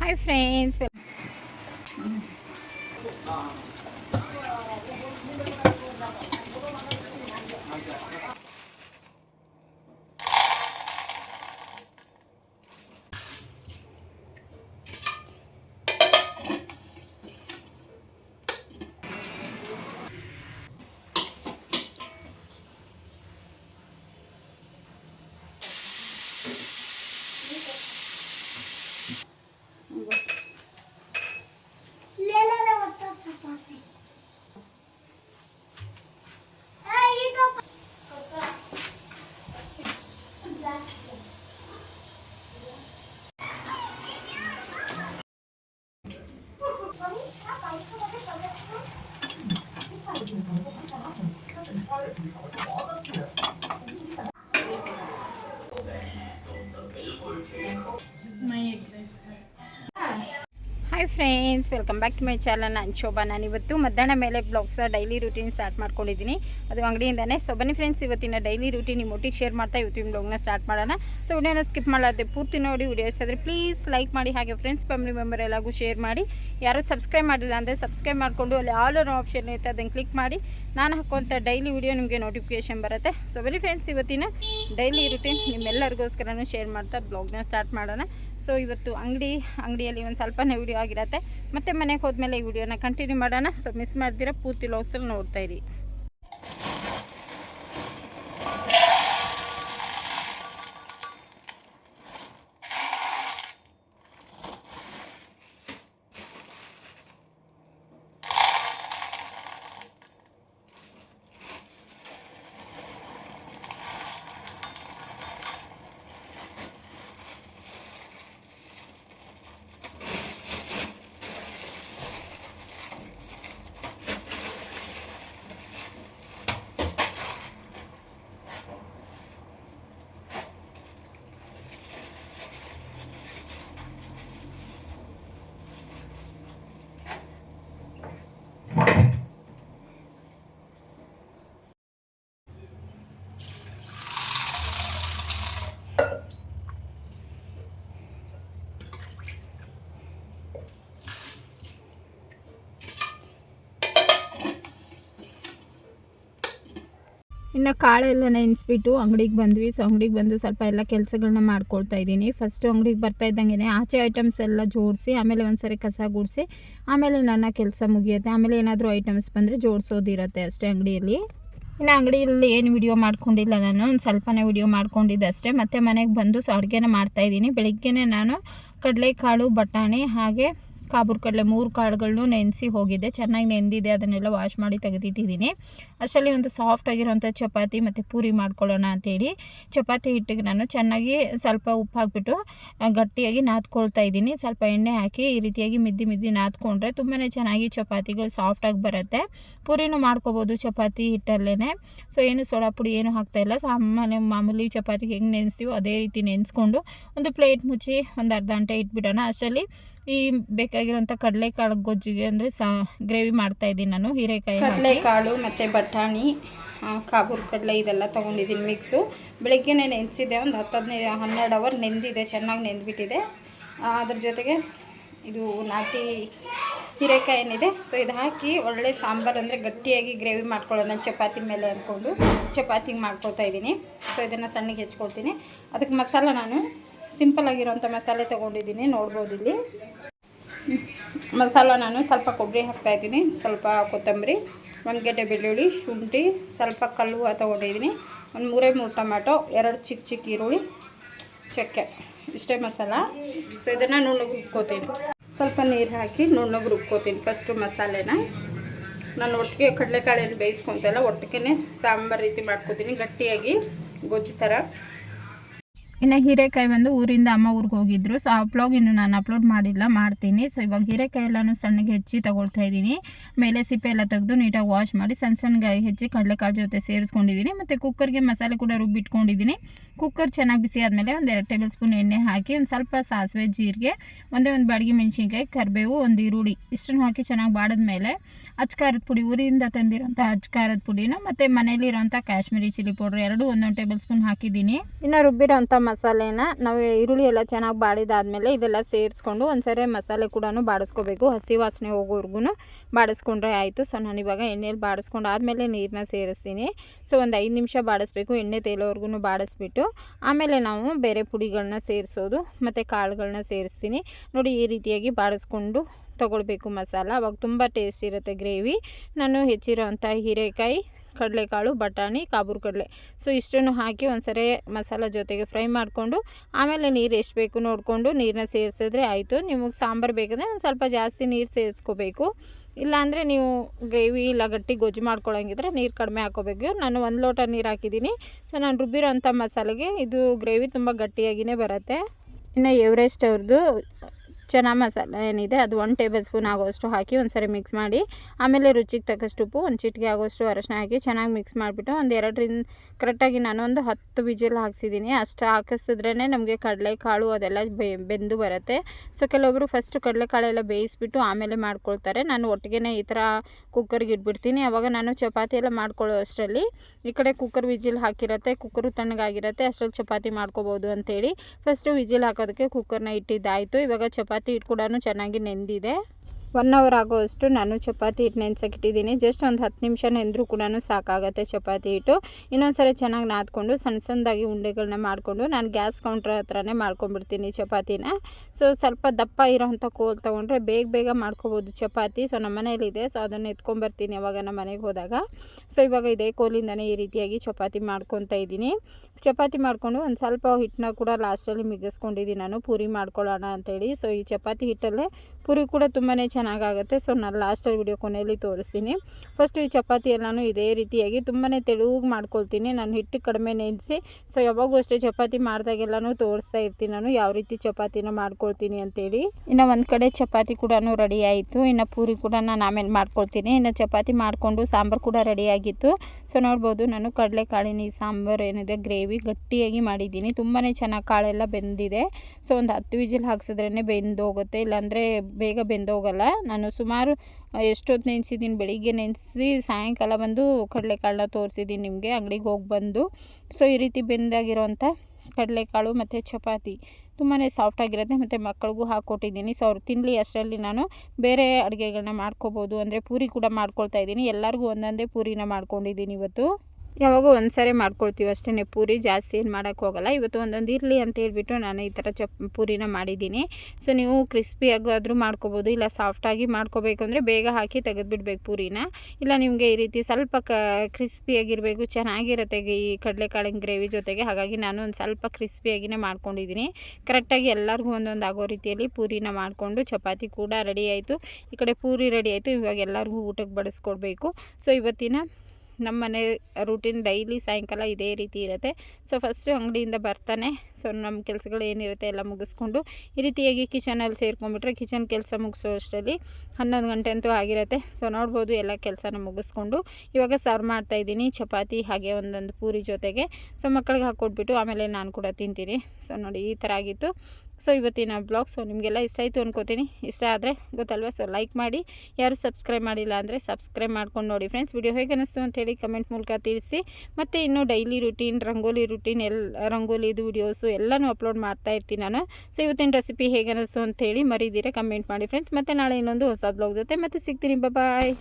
Hi friends Thank you. Friends welcome back to my channel ನಾನು ಶೋಭಾ. ನಾನು ಇವತ್ತು ಮಧ್ಯಾಹ್ನ ಮೇಲೆ ಬ್ಲಾಗ್ಸ್ ಡೈಲಿ ರೂಟೀನ್ ಸ್ಟಾರ್ಟ್ ಮಾಡ್ಕೊಂಡಿದ್ದೀನಿ. ಅದು ಅಂಗಡಿಯಿಂದನೇ. ಸೊ ಬನ್ನಿ ಫ್ರೆಂಡ್ಸ್ ಇವತ್ತಿನ ಡೈಲಿ ರೂಟೀನ್ ನಿಮ್ಮ ಒಟ್ಟಿಗೆ ಶೇರ್ ಮಾಡ್ತಾ ಇವತ್ತಿನ ಬ್ಲಾಗ್ನ ಸ್ಟಾರ್ಟ್ ಮಾಡೋಣ. ಸೊ ವಿಡಿಯೋನ ಸ್ಕಿಪ್ ಮಾಡಲಾರ್ದೆ ಪೂರ್ತಿ ನೋಡಿ ವಿಡಿಯೋಸ್ ಆದರೆ ಪ್ಲೀಸ್ ಲೈಕ್ ಮಾಡಿ, ಹಾಗೆ ಫ್ರೆಂಡ್ಸ್ ಫ್ಯಾಮಿಲಿ ಮೆಂಬರ್ ಎಲ್ಲಾಗೂ ಶೇರ್ ಮಾಡಿ. ಯಾರು ಸಬ್ಸ್ಕ್ರೈಬ್ ಮಾಡಿಲ್ಲ ಅಂದರೆ ಸಬ್ಸ್ಕ್ರೈಬ್ ಮಾಡಿಕೊಂಡು, ಅಲ್ಲಿ ಆಲ್ ಅನ್ನೋ ಆಪ್ಷನ್ ಇರುತ್ತೆ, ಅದನ್ನು ಕ್ಲಿಕ್ ಮಾಡಿ. ನಾನು ಹಾಕುವಂಥ ಡೈಲಿ ವಿಡಿಯೋ ನಿಮಗೆ ನೋಟಿಫಿಕೇಷನ್ ಬರುತ್ತೆ. ಸೊ ಬನ್ನಿ ಫ್ರೆಂಡ್ಸ್ ಇವತ್ತಿನ ಡೈಲಿ ರುಟೀನ್ ನಿಮ್ಮೆಲ್ಲರಿಗೋಸ್ಕರನೂ ಶೇರ್ ಮಾಡ್ತಾ ಬ್ಲಾಗ್ನ ಸ್ಟಾರ್ಟ್ ಮಾಡೋಣ. ಸೊ ಇವತ್ತು ಅಂಗಡಿ, ಅಂಗಡಿಯಲ್ಲಿ ಒಂದು ಸ್ವಲ್ಪನೇ ವಿಡಿಯೋ ಆಗಿರತ್ತೆ. ಮತ್ತೆ ಮನೆಗೆ ಹೋದ್ಮೇಲೆ ಈ ವಿಡಿಯೋನ ಕಂಟಿನ್ಯೂ ಮಾಡೋಣ. ಸೊ ಮಿಸ್ ಮಾಡ್ದಿರ, ಪೂರ್ತಿ ಲಾಗ್ಸಲ್ಲಿ ನೋಡ್ತಾ ಇನ್ನು ಕಾಳೆಲ್ಲ ನೆನೆಸ್ಬಿಟ್ಟು ಅಂಗಡಿಗೆ ಬಂದ್ವಿ. ಸೊ ಅಂಗಡಿಗೆ ಬಂದು ಸ್ವಲ್ಪ ಎಲ್ಲ ಕೆಲಸಗಳನ್ನ ಮಾಡ್ಕೊಳ್ತಾ ಇದ್ದೀನಿ. ಫಸ್ಟು ಅಂಗಡಿಗೆ ಬರ್ತಾ ಇದ್ದಂಗೆ ಆಚೆ ಐಟಮ್ಸ್ ಎಲ್ಲ ಜೋಡಿಸಿ, ಆಮೇಲೆ ಒಂದ್ಸರಿ ಕಸ ಗುಡಿಸಿ, ಆಮೇಲೆ ನನ್ನ ಕೆಲಸ ಮುಗಿಯುತ್ತೆ. ಆಮೇಲೆ ಏನಾದರೂ ಐಟಮ್ಸ್ ಬಂದರೆ ಜೋಡಿಸೋದಿರತ್ತೆ ಅಷ್ಟೇ ಅಂಗಡಿಯಲ್ಲಿ. ಇನ್ನು ಅಂಗಡಿಯಲ್ಲಿ ಏನು ವಿಡಿಯೋ ಮಾಡ್ಕೊಂಡಿಲ್ಲ ನಾನು. ಒಂದು ಸ್ವಲ್ಪನೇ ವಿಡಿಯೋ ಮಾಡ್ಕೊಂಡಿದ್ದೆ ಅಷ್ಟೇ. ಮತ್ತು ಮನೆಗೆ ಬಂದು ಸೊ ಅಡುಗೆನ ಮಾಡ್ತಾಯಿದ್ದೀನಿ ಬೆಳಿಗ್ಗೆನೇ ನಾನು ಕಡಲೆಕಾಳು, ಬಟಾಣಿ, ಹಾಗೆ ಕಾಬೂರ್ ಕಡಲೆ ಮೂರು ಕಾಳುಗಳನ್ನು ನೆನೆಸಿ ಹೋಗಿದ್ದೆ ಚೆನ್ನಾಗಿ ನೆಂದಿದೆ, ಅದನ್ನೆಲ್ಲ ವಾಶ್ ಮಾಡಿ ತೆಗೆದಿಟ್ಟಿದ್ದೀನಿ. ಅಷ್ಟರಲ್ಲಿ ಒಂದು ಸಾಫ್ಟ್ ಆಗಿರೋಂಥ ಚಪಾತಿ ಮತ್ತು ಪೂರಿ ಮಾಡ್ಕೊಳ್ಳೋಣ ಅಂತೇಳಿ. ಚಪಾತಿ ಹಿಟ್ಟಿಗೆ ನಾನು ಚೆನ್ನಾಗಿ ಸ್ವಲ್ಪ ಉಪ್ಪು ಹಾಕ್ಬಿಟ್ಟು ಗಟ್ಟಿಯಾಗಿ ನಾದ್ಕೊಳ್ತಾ ಇದ್ದೀನಿ. ಸ್ವಲ್ಪ ಎಣ್ಣೆ ಹಾಕಿ ಈ ರೀತಿಯಾಗಿ ಮಿದ್ದಿ ಮಿದ್ದಿ ನಾದ್ಕೊಂಡ್ರೆ ತುಂಬಾ ಚೆನ್ನಾಗಿ ಚಪಾತಿಗಳು ಸಾಫ್ಟಾಗಿ ಬರುತ್ತೆ. ಪೂರಿನೂ ಮಾಡ್ಕೋಬೋದು ಚಪಾತಿ ಹಿಟ್ಟಲ್ಲೇ ಸೊ ಏನು ಸೋಡಾ ಪುಡಿ ಏನು ಹಾಕ್ತಾಯಿಲ್ಲ ಸಾಮಾನ್ಯ ಮಾಮೂಲಿ ಚಪಾತಿಗೆ ಹೆಂಗೆ ನೆನೆಸ್ತೀವೋ ಅದೇ ರೀತಿ ನೆನೆಸ್ಕೊಂಡು ಒಂದು ಪ್ಲೇಟ್ ಮುಚ್ಚಿ ಒಂದು ಅರ್ಧ ಗಂಟೆ ಇಟ್ಬಿಡೋಣ. ಅಷ್ಟರಲ್ಲಿ ಈ ಬೇಕಾಗಿರೋಂಥ ಕಡಲೆಕಾಳು ಗೊಜ್ಜಿಗೆ ಅಂದರೆ ಸಾ, ಗ್ರೇವಿ ಮಾಡ್ತಾ ಇದ್ದೀನಿ ನಾನು, ಹೀರೆಕಾಯಿ ಕಡಲೆಕಾಳು ಮತ್ತು ಬಟಾಣಿ ಕಾಬೂರ್ ಕಡಲೆ ಇದೆಲ್ಲ ತಗೊಂಡಿದ್ದೀನಿ ಮಿಕ್ಸು ಬೆಳಗ್ಗೆನೇ ನೆನೆಸಿದೆ ಒಂದು ಹತ್ತು ಹದಿನೈದು, ಹನ್ನೆರಡು ಅವರ್ ನೆಂದಿದೆ, ಚೆನ್ನಾಗಿ ನೆಂದ್ಬಿಟ್ಟಿದೆ. ಅದ್ರ ಜೊತೆಗೆ ಇದು ನಾಟಿ ಹೀರೆಕಾಯಿ ಏನಿದೆ ಸೊ ಇದು ಹಾಕಿ ಒಳ್ಳೆ ಸಾಂಬಾರು ಅಂದರೆ ಗಟ್ಟಿಯಾಗಿ ಗ್ರೇವಿ ಮಾಡ್ಕೊಳ್ಳೋಣ, ಚಪಾತಿ ಮೇಲೆ ಅಂದ್ಕೊಂಡು ಚಪಾತಿಗೆ ಮಾಡ್ಕೊಳ್ತಾ ಇದ್ದೀನಿ. ಸೊ ಇದನ್ನು ಸಣ್ಣಗೆ ಹೆಚ್ಕೊಳ್ತೀನಿ. ಅದಕ್ಕೆ ಮಸಾಲ ನಾನು ಸಿಂಪಲ್ ಆಗಿರೋಂಥ ಮಸಾಲೆ ತೊಗೊಂಡಿದ್ದೀನಿ, ನೋಡ್ಬೋದು ಇಲ್ಲಿ. ಮಸಾಲ ನಾನು ಸ್ವಲ್ಪ ಕೊಬ್ಬರಿ ಹಾಕ್ತಾಯಿದ್ದೀನಿ ಸ್ವಲ್ಪ ಕೊತ್ತಂಬರಿ, ಒಂದು ಗೆಡ್ಡೆ ಬೆಳ್ಳುಳ್ಳಿ, ಶುಂಠಿ, ಸ್ವಲ್ಪ ಕಲ್ಲು ತೊಗೊಂಡಿದ್ದೀನಿ. ಒಂದು ಮೂರೇ ಮೂರು ಟೊಮ್ಯಾಟೊ ಎರಡು ಚಿಕ್ಕ ಚಿಕ್ಕ ಈರುಳ್ಳಿ, ಚಕ್ಕೆ, ಇಷ್ಟೇ ಮಸಾಲ. ಸೊ ಇದನ್ನು ನುಣ್ಣಗೆ ರುಬ್ಕೋತೀನಿ. ಸ್ವಲ್ಪ ನೀರು ಹಾಕಿ ನುಣ್ಣಗೆ ರುಬ್ಕೋತೀನಿ ಫಸ್ಟು ಮಸಾಲೆನ. ನಾನು ಒಟ್ಟಿಗೆ ಕಡಲೆಕಾಳೇನು ಬೇಯಿಸ್ಕೊತಲ್ಲ ಒಟ್ಟಿಗೆ ಸಾಂಬಾರು ರೀತಿ ಮಾಡ್ಕೋತೀನಿ, ಗಟ್ಟಿಯಾಗಿ, ಗೊಜ್ಜು ಥರ ಇನ್ನು ಹೀರೆಕಾಯಿ ಬಂದು ಊರಿಂದ ಅಮ್ಮ ಊರಿಗೆ ಹೋಗಿದ್ರು. ಸೊ ಆ ಬ್ಲಾಗ್ ಇನ್ನು ನಾನು ಅಪ್ಲೋಡ್ ಮಾಡಿಲ್ಲ, ಮಾಡ್ತೀನಿ. ಸೊ ಇವಾಗ ಹೀರೆಕಾಯಿ ಎಲ್ಲನೂ ಸಣ್ಣಗೆ ಹೆಚ್ಚಿ ತಗೊಳ್ತಾ ಇದ್ದೀನಿ. ಮೇಲೆ ಸಿಪ್ಪೆ ಎಲ್ಲ ತೆಗೆದು ನೀಟಾಗಿ ವಾಶ್ ಮಾಡಿ ಸಣ್ಣ ಸಣ್ಣಗಾಯಿ ಹೆಚ್ಚಿ ಕಡಲೆಕಾಯಿ ಜೊತೆ ಸೇರಿಸ್ಕೊಂಡಿದ್ದೀನಿ. ಮತ್ತು ಕುಕ್ಕರ್ಗೆ ಮಸಾಲೆ ಕೂಡ ರುಬ್ಬಿಟ್ಕೊಂಡಿದ್ದೀನಿ. ಕುಕ್ಕರ್ ಚೆನ್ನಾಗಿ ಬಿಸಿ ಆದಮೇಲೆ ಒಂದು ಎರಡು ಟೇಬಲ್ ಸ್ಪೂನ್ ಎಣ್ಣೆ ಹಾಕಿ ಒಂದು ಸ್ವಲ್ಪ ಸಾಸಿವೆ, ಜೀರಿಗೆ, ಒಂದೇ ಒಂದು ಬಾಡಿಗೆ ಮೆಣಸಿನ್ಕಾಯಿ, ಕರಿಬೇವು, ಒಂದು ಈರುಳ್ಳಿ ಇಷ್ಟನ್ನು ಹಾಕಿ ಚೆನ್ನಾಗಿ ಬಾಡಿದ್ಮೇಲೆ ಅಚ್ಕಾರದ ಪುಡಿ, ಊರಿಂದ ತಂದಿರೋಂಥ ಅಚ್ಕಾರದ ಪುಡಿನೂ ಮತ್ತು ಮನೇಲಿರೋಂಥ ಕಾಶ್ಮೀರಿ ಚಿಲ್ಲಿ ಪೌಡ್ರ್ ಎರಡು ಒಂದೊಂದು ಟೇಬಲ್ ಸ್ಪೂನ್ ಹಾಕಿದ್ದೀನಿ. ಇನ್ನು ರುಬ್ಬಿರೋಂಥ ಮಸಾಲೆನ ನಾವು ಈರುಳ್ಳಿ ಎಲ್ಲ ಚೆನ್ನಾಗಿ ಬಾಡಿದಾದಮೇಲೆ ಇದೆಲ್ಲ ಸೇರಿಸ್ಕೊಂಡು ಒಂದ್ಸರಿ ಮಸಾಲೆ ಕೂಡ ಬಾಡಿಸ್ಕೋಬೇಕು. ಹಸಿ ವಾಸನೆ ಹೋಗೋವರೆಗೂ ಬಾಡಿಸ್ಕೊಂಡ್ರೆ ಆಯಿತು. ಸೊ ನಾನು ಇವಾಗ ಎಣ್ಣೆಯಲ್ಲಿ ಬಾಡಿಸ್ಕೊಂಡು ಆದಮೇಲೆ ನೀರನ್ನ ಸೇರಿಸ್ತೀನಿ. ಸೊ ಒಂದು ಐದು ನಿಮಿಷ ಬಾಡಿಸ್ಬೇಕು. ಎಣ್ಣೆ ತೇಲೋವರೆಗೂ ಬಾಡಿಸ್ಬಿಟ್ಟು ಆಮೇಲೆ ನಾವು ಬೇರೆ ಪುಡಿಗಳನ್ನ ಸೇರಿಸೋದು ಮತ್ತು ಕಾಳುಗಳನ್ನ ಸೇರಿಸ್ತೀನಿ. ನೋಡಿ ಈ ರೀತಿಯಾಗಿ ಬಾಡಿಸ್ಕೊಂಡು ತೊಗೊಳ್ಬೇಕು ಮಸಾಲ. ಅವಾಗ ತುಂಬ ಟೇಸ್ಟ್ ಇರುತ್ತೆ ಗ್ರೇವಿ ನಾನು ಹೆಚ್ಚಿರೋ ಅಂಥ ಹೀರೆಕಾಯಿ, ಕಡಲೆಕಾಳು, ಬಟಾಣಿ, ಕಾಬೂರು ಕಡಲೆ. ಸೊ ಇಷ್ಟನ್ನು ಹಾಕಿ ಒಂದ್ಸರಿ ಮಸಾಲ ಜೊತೆಗೆ ಫ್ರೈ ಮಾಡಿಕೊಂಡು, ಆಮೇಲೆ ನೀರು ಎಷ್ಟು ಬೇಕು ನೋಡಿಕೊಂಡು ನೀರನ್ನ ಸೇರಿಸಿದ್ರೆ ಆಯಿತು. ನಿಮಗೆ ಸಾಂಬಾರು ಬೇಕಂದರೆ ಒಂದು ಸ್ವಲ್ಪ ಜಾಸ್ತಿ ನೀರು ಸೇರಿಸ್ಕೋಬೇಕು. ಇಲ್ಲಾಂದರೆ ನೀವು ಗ್ರೇವಿ ಇಲ್ಲ, ಗಟ್ಟಿ ಗೊಜ್ಜು ಮಾಡ್ಕೊಳ್ಳೋಂಗಿದ್ರೆ ನೀರು ಕಡಿಮೆ ಹಾಕೋಬೇಕು. ನಾನು ಒಂದು ಲೋಟ ನೀರು ಹಾಕಿದ್ದೀನಿ. ಸೊ ನಾನು ರುಬ್ಬಿರೋ ಅಂಥ ಮಸಾಲೆಗೆ ಇದು ಗ್ರೇವಿ ತುಂಬ ಗಟ್ಟಿಯಾಗಿಯೇ ಬರುತ್ತೆ. ಇನ್ನು ಎವರೆಸ್ಟ್ ಅವ್ರದ್ದು ಚೆನ್ನ ಮಸಾಲ ಏನಿದೆ, ಅದು ಒನ್ ಟೇಬಲ್ ಸ್ಪೂನ್ ಆಗೋಷ್ಟು ಹಾಕಿ ಒಂದ್ಸರಿ ಮಿಕ್ಸ್ ಮಾಡಿ, ಆಮೇಲೆ ರುಚಿಗೆ ತಕ್ಕಷ್ಟು ಉಪ್ಪು, ಒಂದು ಚಿಟಿಕೆ ಆಗೋಷ್ಟು ಅರಶಿನ ಹಾಕಿ ಚೆನ್ನಾಗಿ ಮಿಕ್ಸ್ ಮಾಡಿಬಿಟ್ಟು ಒಂದು ಎರಡರಿಂದ ಕರೆಕ್ಟಾಗಿ ನಾನು ಒಂದು ಹತ್ತು ವಿಜಿಲ್ ಹಾಕ್ಸಿದ್ದೀನಿ ಅಷ್ಟು ಹಾಕಿಸಿದ್ರೇ ನಮಗೆ ಕಡಲೆಕಾಳು ಅದೆಲ್ಲ ಬೆಂದು ಬರುತ್ತೆ. ಸೊ ಕೆಲವೊಬ್ಬರು ಫಸ್ಟು ಕಡಲೆಕಾಳೆಲ್ಲ ಬೇಯಿಸ್ಬಿಟ್ಟು ಆಮೇಲೆ ಮಾಡ್ಕೊಳ್ತಾರೆ. ನಾನು ಒಟ್ಟಿಗೆ ಈ ಥರ ಕುಕ್ಕರ್ಗೆ ಇಟ್ಬಿಡ್ತೀನಿ. ಆವಾಗ ನಾನು ಚಪಾತಿ ಎಲ್ಲ ಮಾಡ್ಕೊಳ್ಳೋ ಅಷ್ಟರಲ್ಲಿ ಈ ಕಡೆ ಕುಕ್ಕರ್ ವಿಜಿಲ್ ಹಾಕಿರತ್ತೆ ಕುಕ್ಕರು ತಣ್ಣಗಾಗಿರುತ್ತೆ, ಅಷ್ಟರಲ್ಲಿ ಚಪಾತಿ ಮಾಡ್ಕೋಬೋದು ಅಂತೇಳಿ ಫಸ್ಟು ವಿಜಿಲ್ ಹಾಕೋದಕ್ಕೆ ಕುಕ್ಕರ್ನ ಇಟ್ಟಿದ್ದಾಯಿತು. ಇವಾಗ ಚಪಾತಿ ಹಿಟ್ಟು ಕೂಡ ಚೆನ್ನಾಗಿ ನೆಂದಿದೆ. ಒನ್ ಅವರ್ ಆಗೋವಷ್ಟು ನಾನು ಚಪಾತಿ ಹಿಟ್ಟು ನೆನ್ಸಕ್ಕಿಟ್ಟಿದ್ದೀನಿ ಜಸ್ಟ್ ಒಂದು ಹತ್ತು ನಿಮಿಷ ನೆಂದರೂ ಕೂಡ ಸಾಕಾಗುತ್ತೆ ಚಪಾತಿ ಹಿಟ್ಟು. ಇನ್ನೊಂದು ಸರಿ ಚೆನ್ನಾಗಿ ನಾದ್ಕೊಂಡು ಸಣ್ಣ ಸಣ್ಣದಾಗಿ ಉಂಡೆಗಳನ್ನ ಮಾಡಿಕೊಂಡು ನಾನು ಗ್ಯಾಸ್ ಕೌಂಟ್ರ್ ಹತ್ರನೇ ಮಾಡ್ಕೊಂಡ್ಬಿಡ್ತೀನಿ ಚಪಾತಿನ. ಸೊ ಸ್ವಲ್ಪ ದಪ್ಪ ಇರೋವಂಥ ಕೋಲ್ ತೊಗೊಂಡ್ರೆ ಬೇಗ ಬೇಗ ಮಾಡ್ಕೋಬೋದು ಚಪಾತಿ. ಸೊ ನಮ್ಮ ಮನೇಲಿದೆ. ಸೊ ಅದನ್ನು ಎತ್ಕೊಂಡ್ಬರ್ತೀನಿ ಅವಾಗ ನಮ್ಮ ಮನೆಗೆ ಹೋದಾಗ. ಸೊ ಇವಾಗ ಇದೇ ಕೋಲಿಂದನೇ ಈ ರೀತಿಯಾಗಿ ಚಪಾತಿ ಮಾಡ್ಕೊತಾ ಇದ್ದೀನಿ. ಚಪಾತಿ ಮಾಡಿಕೊಂಡು ಒಂದು ಸ್ವಲ್ಪ ಹಿಟ್ಟನ್ನ ಕೂಡ ಲಾಸ್ಟಲ್ಲಿ ಮಿಗಿಸ್ಕೊಂಡಿದ್ದೀನಿ ನಾನು. ಪೂರಿ ಮಾಡ್ಕೊಳ್ಳೋಣ ಅಂತೇಳಿ. ಸೊ ಈ ಚಪಾತಿ ಹಿಟ್ಟಲ್ಲೇ ಪೂರಿ ಕೂಡ ತುಂಬಾ ಚೆನ್ನಾಗಾಗುತ್ತೆ. ಸೊ ನಾನು ಲಾಸ್ಟಲ್ಲಿ ವಿಡಿಯೋ ಕೊನೆಯಲ್ಲಿ ತೋರಿಸ್ತೀನಿ. ಫಸ್ಟು ಈ ಚಪಾತಿ ಎಲ್ಲಾನು ಇದೇ ರೀತಿಯಾಗಿ ತುಂಬಾ ತೆಳುವಾಗಿ ಮಾಡ್ಕೊಳ್ತೀನಿ. ನಾನು ಹಿಟ್ಟು ಕಡಿಮೆ ನೆನೆಸಿ ಸೊ ಯಾವಾಗೂ ಅಷ್ಟೇ ಚಪಾತಿ ಮಾಡಿದಾಗೆಲ್ಲನೂ ತೋರಿಸ್ತಾ ಇರ್ತೀನಿ ನಾನು. ಯಾವ ರೀತಿ ಚಪಾತಿನ ಮಾಡ್ಕೊಳ್ತೀನಿ ಅಂತೇಳಿ. ಇನ್ನು ಒಂದು ಕಡೆ ಚಪಾತಿ ಕೂಡ ರೆಡಿ ಆಯಿತು. ಇನ್ನು ಪೂರಿ ಕೂಡ ನಾನು ಆಮೇಲೆ ಮಾಡ್ಕೊಳ್ತೀನಿ. ಇನ್ನು ಚಪಾತಿ ಮಾಡಿಕೊಂಡು ಸಾಂಬಾರು ಕೂಡ ರೆಡಿಯಾಗಿತ್ತು ಸೊ ನೋಡ್ಬೋದು ನಾನು ಕಡಲೆಕಾಳಿನ ಈ ಸಾಂಬಾರು ಏನಿದೆ ಗ್ರೇವಿ ಗಟ್ಟಿಯಾಗಿ ಮಾಡಿದ್ದೀನಿ. ತುಂಬಾ ಚೆನ್ನಾಗಿ ಕಾಳೆಲ್ಲ ಬೆಂದಿದೆ. ಸೊ ಒಂದು ಹತ್ತು ವಿಜಿಲ್ ಹಾಕ್ಸಿದ್ರೇ ಬೆಂದೋಗುತ್ತೆ. ಇಲ್ಲಾಂದರೆ ಬೇಗ ಬೆಂದೋಗಲ್ಲ. ನಾನು ಸುಮಾರು ಎಷ್ಟೊತ್ತು ನೆನೆಸಿದ್ದೀನಿ ಬೆಳಿಗ್ಗೆ ನೆನೆಸಿ ಸಾಯಂಕಾಲ ಬಂದು ಕಡಲೆಕಾಳನ್ನ ತೋರಿಸಿದ್ದೀನಿ ನಿಮಗೆ, ಅಂಗಡಿಗೆ ಹೋಗಿ ಬಂದು. ಸೊ ಈ ರೀತಿ ಬೆಂದಾಗಿರೋಂಥ ಕಡಲೆಕಾಳು ಮತ್ತು ಚಪಾತಿ ತುಂಬಾ ಸಾಫ್ಟಾಗಿರುತ್ತೆ ಮತ್ತು ಮಕ್ಕಳಿಗೂ ಹಾಕ್ಕೊಟ್ಟಿದ್ದೀನಿ ಸೊ ಅವ್ರು ತಿನ್ನಲಿ ಅಷ್ಟರಲ್ಲಿ ನಾನು ಬೇರೆ ಅಡುಗೆಗಳನ್ನ ಮಾಡ್ಕೋಬೋದು, ಅಂದರೆ ಪೂರಿ ಕೂಡ ಮಾಡ್ಕೊಳ್ತಾ ಇದ್ದೀನಿ. ಎಲ್ಲರಿಗೂ ಒಂದೊಂದೇ ಪೂರಿನ ಮಾಡ್ಕೊಂಡಿದ್ದೀನಿ ಇವತ್ತು. ಯಾವಾಗೋ ಒಂದು ಸಾರಿ ಮಾಡ್ಕೊಳ್ತೀವಿ ಅಷ್ಟೇ ಪೂರಿ ಜಾಸ್ತಿ ಏನು ಮಾಡೋಕ್ಕೆ ಹೋಗಲ್ಲ. ಇವತ್ತು ಒಂದೊಂದು ಇರಲಿ ಅಂತ ಹೇಳ್ಬಿಟ್ಟು ನಾನು ಈ ಥರ ಚಪ್, ಪೂರಿನ ಮಾಡಿದ್ದೀನಿ. ಸೊ ನೀವು ಕ್ರಿಸ್ಪಿಯಾಗಿ ಆದರೂ ಮಾಡ್ಕೋಬೋದು. ಇಲ್ಲ ಸಾಫ್ಟಾಗಿ ಮಾಡ್ಕೋಬೇಕು ಅಂದರೆ ಬೇಗ ಹಾಕಿ ತೆಗೆದುಬಿಡ್ಬೇಕು ಪೂರಿನ. ಇಲ್ಲ ನಿಮಗೆ ಈ ರೀತಿ ಸ್ವಲ್ಪ ಕ ಕ್ರಿಸ್ಪಿಯಾಗಿರಬೇಕು ಚೆನ್ನಾಗಿರುತ್ತೆ ಈ ಕಡಲೆಕಾಳಿನ ಗ್ರೇವಿ ಜೊತೆಗೆ. ಹಾಗಾಗಿ ನಾನು ಒಂದು ಸ್ವಲ್ಪ ಕ್ರಿಸ್ಪಿಯಾಗಿಯೇ ಮಾಡ್ಕೊಂಡಿದ್ದೀನಿ. ಕರೆಕ್ಟಾಗಿ ಎಲ್ಲರಿಗೂ ಒಂದೊಂದು ಆಗೋ ರೀತಿಯಲ್ಲಿ ಪೂರಿನ ಮಾಡಿಕೊಂಡು ಚಪಾತಿ ಕೂಡ ರೆಡಿ ಆಯಿತು. ಈ ಕಡೆ ಪೂರಿ ರೆಡಿ ಆಯಿತು. ಇವಾಗ ಎಲ್ಲರಿಗೂ ಊಟಕ್ಕೆ ಬಡಿಸ್ಕೊಡ್ಬೇಕು. ಸೊ ಇವತ್ತಿನ ನಮ್ಮ ಮನೆ ರೂಟೀನ್ ಡೈಲಿ ಸಾಯಂಕಾಲ ಇದೇ ರೀತಿ ಇರುತ್ತೆ. ಸೊ ಫಸ್ಟು ಅಂಗಡಿಯಿಂದ ಬರ್ತಾನೆ. ಸೊ ನಮ್ಮ ಕೆಲಸಗಳು ಏನಿರುತ್ತೆ ಎಲ್ಲ ಮುಗಿಸ್ಕೊಂಡು ಈ ರೀತಿಯಾಗಿ ಕಿಚನಲ್ಲಿ ಸೇರ್ಕೊಂಡ್ಬಿಟ್ರೆ ಕಿಚನ್ ಕೆಲಸ ಮುಗಿಸೋ ಅಷ್ಟರಲ್ಲಿ ಹನ್ನೊಂದು ಗಂಟೆ ಅಂತೂ ಆಗಿರುತ್ತೆ. ಸೊ ನೋಡ್ಬೋದು ಎಲ್ಲ ಕೆಲಸನ ಮುಗಿಸ್ಕೊಂಡು ಇವಾಗ ಸರ್ವ್ ಮಾಡ್ತಾಯಿದ್ದೀನಿ ಚಪಾತಿ, ಹಾಗೆ ಒಂದೊಂದು ಪೂರಿ ಜೊತೆಗೆ. ಸೊ ಮಕ್ಕಳಿಗೆ ಹಾಕ್ಕೊಟ್ಬಿಟ್ಟು ಆಮೇಲೆ ನಾನು ಕೂಡ ತಿಂತೀನಿ. ಸೊ ನೋಡಿ ಈ ಥರ ಆಗಿತ್ತು. ಸೊ, ಇವತ್ತಿನ ಬ್ಲಾಗ್ ಸೊ ನಿಮಗೆಲ್ಲ ಇಷ್ಟ ಆಯಿತು ಅನ್ಕೋತೀನಿ. ಇಷ್ಟ ಆದರೆ ಗೊತ್ತಲ್ವ? ಸೊ ಲೈಕ್ ಮಾಡಿ. ಯಾರು ಸಬ್ಸ್ಕ್ರೈಬ್ ಮಾಡಿಲ್ಲ ಅಂದರೆ ಸಬ್ಸ್ಕ್ರೈಬ್ ಮಾಡ್ಕೊಂಡು ನೋಡಿ ಫ್ರೆಂಡ್ಸ್ ವಿಡಿಯೋ ಹೇಗೆ ಅನ್ನಿಸ್ತು ಅಂತೇಳಿ ಕಮೆಂಟ್ ಮೂಲಕ ತಿಳಿಸಿ. ಮತ್ತು ಇನ್ನೂ ಡೈಲಿ ರುಟೀನ್ ರಂಗೋಲಿ ರುಟೀನ್ ಎಲ್ಲ ರಂಗೋಲಿದು ವೀಡಿಯೋಸು ಎಲ್ಲನೂ ಅಪ್ಲೋಡ್ ಮಾಡ್ತಾ ಇರ್ತೀನಿ ನಾನು. ಸೊ ಇವತ್ತಿನ ರೆಸಿಪಿ ಹೇಗೆ ಅನ್ನಿಸ್ತು ಅಂತೇಳಿ ಮರಿದಿರ ಕಮೆಂಟ್ ಮಾಡಿ ಫ್ರೆಂಡ್ಸ್ ಮತ್ತು ನಾಳೆ ಇನ್ನೊಂದು ಹೊಸ ಬ್ಲಾಗ್ ಜೊತೆ ಮತ್ತೆ ಸಿಗ್ತೀನಿ. ಬಾಯ್